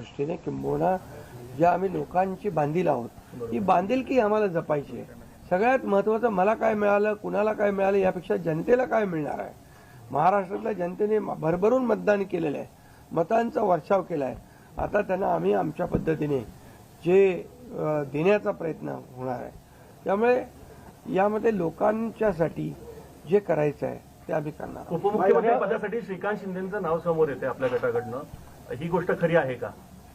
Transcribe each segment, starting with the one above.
दृष्टीने किंबहुना ज्या आम्ही लोकांची बांधील आहोत ही बांधिलकी आम्हाला जपायची आहे. सगळ्यात महत्वाचं मला काय मिळालं कुणाला काय मिळालं यापेक्षा जनतेला काय मिळणार आहे? महाराष्ट्रातल्या जनतेने भरभरून मतदान केलेलं आहे. मतांचा वर्षाव केला आहे आता त्यांना आम्ही आमच्या पद्धतीने जे देण्याचा प्रयत्न होणार आहे. त्यामुळे यामध्ये लोकांच्यासाठी जे करायचं आहे ते आम्ही करणार उपमुख्यमंत्री पदासाठी श्रीकांत शिंदेचं नाव समोर येते आपल्या गटाकडनं. ही गोष्ट खरी आहे का?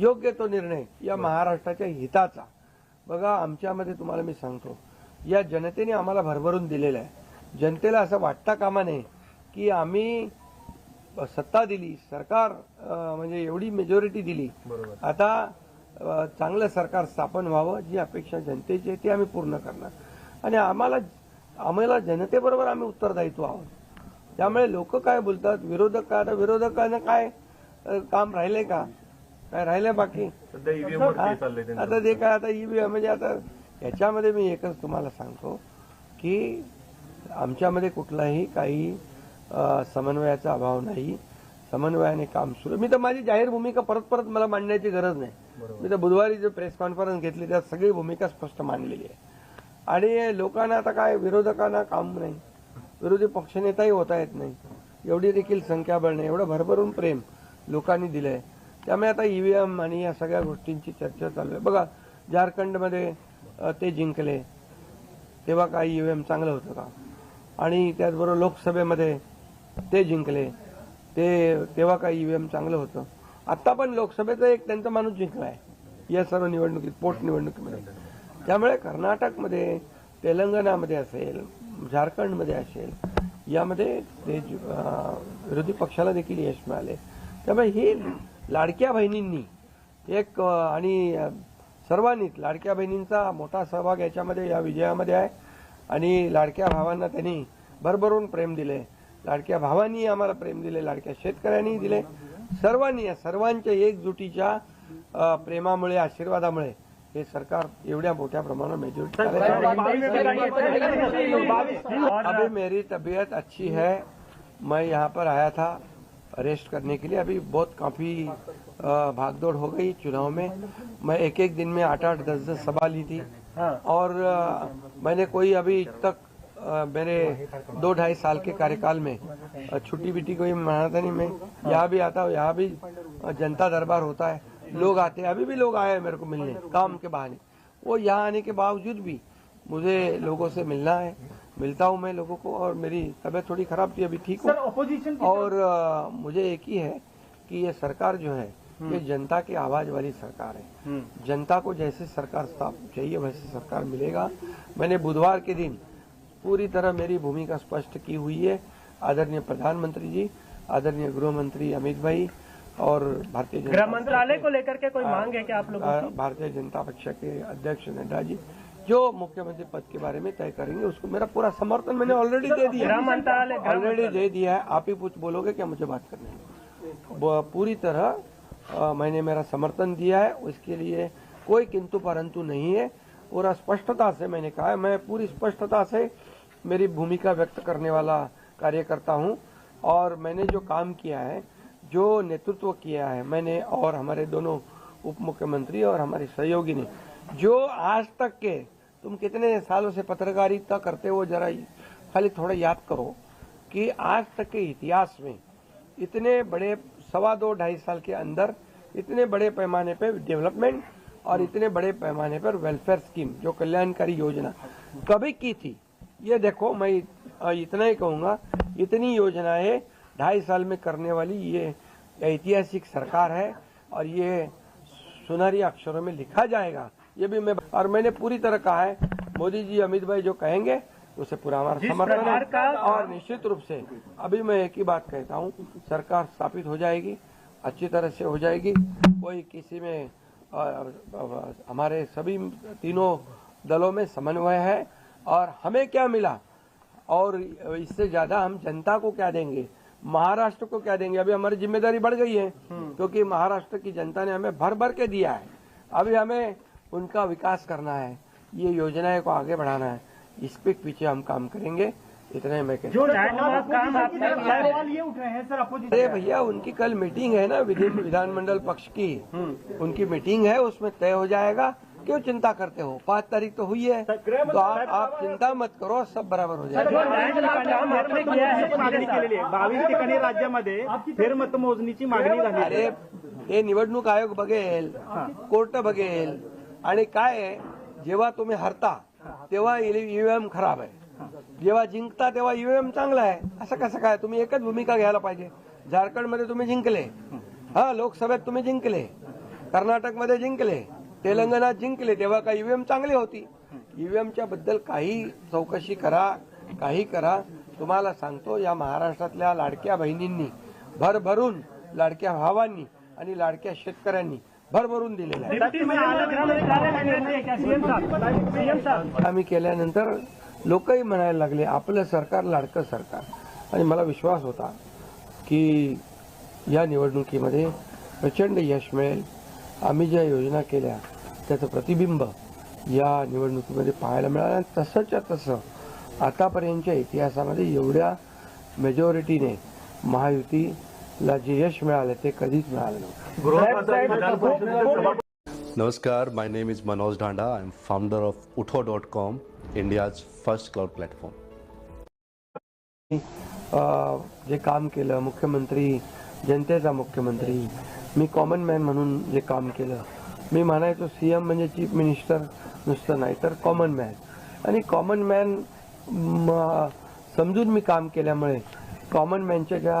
योग्य तो निर्णय या महाराष्ट्राच्या हिताचा. बघा आमच्यामध्ये तुम्हाला मी सांगतो या जनतेने आम्हाला भरभरून दिलेलं आहे. जनतेला असं वाटता कामा नये की आम्ही सत्ता दिली सरकार म्हणजे एवढी मेजॉरिटी दिली. बरोबर. आता चांगलं सरकार स्थापन व्हावं जी अपेक्षा जनतेची आहे ती आम्ही पूर्ण करणार. आणि आम्हाला आम्हाला जनतेबरोबर आम्ही उत्तरदायित्व आहोत. त्यामुळे लोक काय बोलतात? विरोधक काय? आता विरोधकांना काय काम राहिले का? काय राहिले बाकी? त्यांचं. आता ते काय आता ईव्हीएम म्हणजे आता याच्यामध्ये मी एकच तुम्हाला सांगतो की आमच्यामध्ये कुठलाही काही समन्वयाचा अभाव नाही. समन्वयाने काम सुरू मी तर माझी जाहीर भूमिका परत परत मला मांडण्याची गरज नाही. मी तर बुधवारी जो प्रेस कॉन्फरन्स घेतली त्यात सगळी भूमिका स्पष्ट मांडलेली आहे. आणि लोकांना आता काय विरोधकांना काम नाही. विरोधी पक्षनेताही होता येत नाही. एवढी देखील संख्याबळ नाही. एवढं भरभरून प्रेम लोकांनी दिलंय. त्यामुळे आता ईव्हीएम आणि या सगळ्या गोष्टींची चर्चा चालू आहे. बघा झारखंडमध्ये ते जिंकले तेव्हा काय ईव्हीएम चांगलं होतं का? आणि त्याचबरोबर लोकसभेमध्ये ते जिंकले ते तेव्हा काय ईव्हीएम चांगलं होतं. आता पण लोकसभेचा एक त्यांचा माणूस जिंकला आहे या सर्व निवडणुकीत पोटनिवडणुकीमध्ये त्यामुळे कर्नाटकमध्ये तेलंगणामध्ये असेल झारखंडमध्ये असेल यामध्ये ते विरोधी पक्षाला देखील यश मिळाले. त्यामुळे ही लाडक्या बहिणींनी एक आणि सर्वांनीच लाडक्या बहिणींचा मोठा सहभाग याच्यामध्ये या विजयामध्ये आहे आणि लाडक्या भावांना त्यांनी भरभरून प्रेम दिले लाडक्या भावांनी आम्हाला प्रेम दिले लाडक्या शेतकऱ्यांनी दिले सर्वांनी या सर्वांच्या एकजुटीच्या प्रेमामुळे आशीर्वादामुळे हे सरकार एवढ्या मोठ्या प्रमाणात मेजॉरिटी अभी मेरी तबीयत अच्छी है मैं यहाँ पर आया था रेस्ट करने के लिए अभी बहुत काफ़ी भागदौड़ हो गई चुनाव में। मैं एक एक दिन में आठ आठ दस दस सभा ली थी। और मैंने कोई अभी तक मेरे दो ढाई साल के कार्यकाल में छुट्टी बिट्टी कोई मनाता नहीं। मैं यहाँ भी आता हूँ यहाँ भी जनता दरबार होता है। लोग आते हैं अभी भी लोग आए हैं मेरे को मिलने काम के बहाने। वो यहाँ आने के बावजूद भी मुझे लोगों से मिलना है। मिलता हूँ मैं लोगों को और मेरी तबीयत थोड़ी खराब थी अभी ठीक हूँ। ऑपोजिशन और अ, मुझे एक ही है कि ये सरकार जो है ये जनता की आवाज़ वाली सरकार है। जनता को जैसे सरकार चाहिए वैसे सरकार मिलेगा। मैंने बुधवार के दिन पूरी तरह मेरी भूमिका स्पष्ट की हुई है। आदरणीय प्रधानमंत्री जी आदरणीय गृह मंत्री अमित भाई और भारतीय जनता गृह मंत्रालय को लेकर के कोई मांग है क्या आप लोगों भारतीय जनता पक्ष के अध्यक्ष नड्डा जी। जो मुख्यमंत्री पद के बारे में तय करेंगे उसको मेरा पूरा समर्थन मैंने ऑलरेडी दे दिया। ऑलरेडी दे दिया है। आप ही कुछ बोलोगे क्या मुझे बात करने पूरी तरह मैंने मेरा समर्थन दिया है। उसके लिए कोई किंतु परंतु नहीं है। पूरा स्पष्टता से मैंने कहा मैं पूरी स्पष्टता से मेरी भूमिका व्यक्त करने वाला कार्यकर्ता हूँ। और मैंने जो काम किया है जो नेतृत्व किया है मैंने और हमारे दोनों उप मुख्यमंत्री और हमारे सहयोगी ने जो आज तक के तुम कितने सालों से पत्रकारिता करते हो जरा खाली थोड़ा याद करो कि आज तक के इतिहास में इतने बड़े सवा दो ढाई साल के अंदर इतने बड़े पैमाने पर डेवलपमेंट और इतने बड़े पैमाने पर वेलफेयर स्कीम जो कल्याणकारी योजना कभी की थी। ये देखो मैं इतना ही कहूँगा इतनी योजनाएँ ढाई साल में करने वाली ये ऐतिहासिक सरकार है और ये सुनहरी अक्षरों में लिखा जाएगा। ये भी मैं और मैंने पूरी तरह कहा है मोदी जी अमित भाई जो कहेंगे उसे पूरा हमारा समर्थन है और निश्चित रूप से अभी मैं एक ही बात कहता हूँ सरकार स्थापित हो जाएगी अच्छी तरह से हो जाएगी कोई किसी में हमारे सभी तीनों दलों में समन्वय है और हमें क्या मिला? और इससे ज़्यादा हम जनता को क्या देंगे? महाराष्ट्र को क्या देंगे? अभी हमारी ज़िम्मेदारी बढ़ गई है क्योंकि महाराष्ट्र की जनता ने हमें भर भर के दिया है। अभी हमें उनका विकास करना है। ये योजनाएँ को आगे बढ़ाना है। इस पे पीछे हम काम करेंगे। इतने मैं कहता हूँ। जो चार काम आपने किया है। सवाल ये उठ रहे हैं अरे भैया उनकी कल मीटिंग है ना विधि- विधानमंडल पक्ष की। उनकी मीटिंग है उसमें तय हो जाएगा। क्यों चिंता करते हो? पाँच तारीख तो हुई है। तो आप आप चिंता मत करो सब बराबर हो जाएगा। है बावीस ठिकाणी राज्यामध्ये फेरमतमोजणीची मागणी झाली. अरे हे निवडणूक आयोग बघेल कोर्ट बघेल आणि काय आहे? जेव्हा तुम्ही हरता तेव्हा ईव्हीएम खराब आहे. जेव्हा जिंकता तेव्हा ईव्हीएम चांगला आहे. असं कसं काय? तुम्ही एकच भूमिका घ्यायला पाहिजे. झारखंडमध्ये तुम्ही जिंकले. हा लोकसभेत तुम्ही जिंकले. कर्नाटकमध्ये जिंकले. तेलंगणात जिंकले. तेव्हा काही ईव्हीएम चांगली होती. ईव्हीएमच्या बद्दल काही चौकशी करा. काही करा. तुम्हाला सांगतो या महाराष्ट्रातल्या लाडक्या बहिणींनी भरभरून लाडक्या भावांनी आणि लाडक्या शेतकऱ्यांनी भरभरून दिलेलं आहे. आम्ही केल्यानंतर लोकही म्हणायला लागले आपलं सरकार लाडकं सरकार. आणि मला विश्वास होता की या निवडणुकीमध्ये प्रचंड यश मिळेल. आम्ही ज्या योजना केल्या त्याचं प्रतिबिंब या निवडणुकीमध्ये पाहायला मिळालं. आणि तसंच्या तसं आतापर्यंतच्या इतिहासामध्ये एवढ्या मेजॉरिटीने महायुतीला जे यश मिळालं ते कधीच मिळालं नव्हतं परिषदेचे सभापती Namaskar, my name is Manoj Dhanda. I'm founder of Utho.com, India's first cloud platform. अ, जे काम केलं मुख्यमंत्री जनतेचा मुख्यमंत्री मी कॉमन मॅन म्हणून जे काम केलं मी म्हणायचो सीएम म्हणजे चीफ मिनिस्टर नुसतं नाही तर कॉमन मॅन आणि कॉमन मॅन समजून मी काम केल्यामुळे कॉमन मॅनच्या ज्या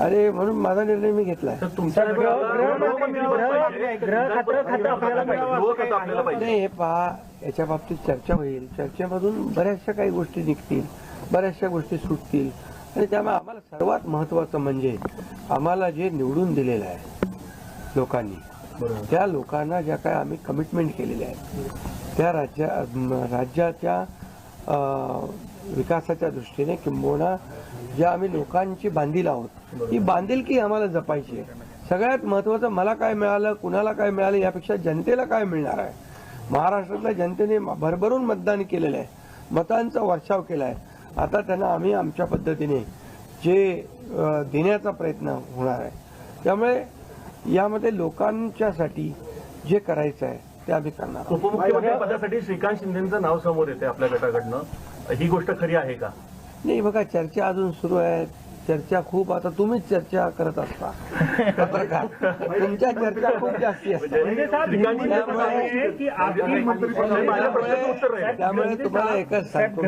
अरे म्हणून माझा निर्णय मी घेतलाय. तर तुमच्या नाही हे पहा याच्या बाबतीत चर्चा होईल. चर्चेमधून बऱ्याचशा काही गोष्टी निघतील बऱ्याचशा गोष्टी सुटतील. आणि त्यामुळे आम्हाला सर्वात महत्वाचं म्हणजे आम्हाला जे निवडून दिलेलं आहे लोकांनी त्या लोकांना ज्या काय आम्ही कमिटमेंट केलेल्या आहेत त्या राज्या राज्याच्या अ, विकासाच्या दृष्टीने किंबहुना ज्या आम्ही लोकांची बांधील आहोत ही बांधिलकी आम्हाला जपायची आहे. सगळ्यात महत्वाचं मला काय मिळालं कुणाला काय मिळालं यापेक्षा जनतेला काय मिळणार आहे? महाराष्ट्रातल्या जनतेने भरभरून मतदान केलेलं आहे. मतांचा वर्षाव केला आहे. आता त्यांना आम्ही आमच्या पद्धतीने जे देण्याचा प्रयत्न होणार आहे. त्यामुळे यामध्ये लोकांच्यासाठी जे करायचं आहे ते आम्ही करणार उपमुख्यमंत्री पदासाठी श्रीकांत शिंदेचं नाव समोर येते आपल्या गटाकडनं. ही गोष्ट खरी आहे का? नाही बघा चर्चा अजून सुरू आहे. चर्चा खूप आता तुम्हीच चर्चा करत असता. पत्रकार तुमच्या चर्चा खूप जास्ती असतात. त्यामुळे तुम्हाला एकच सांगतो.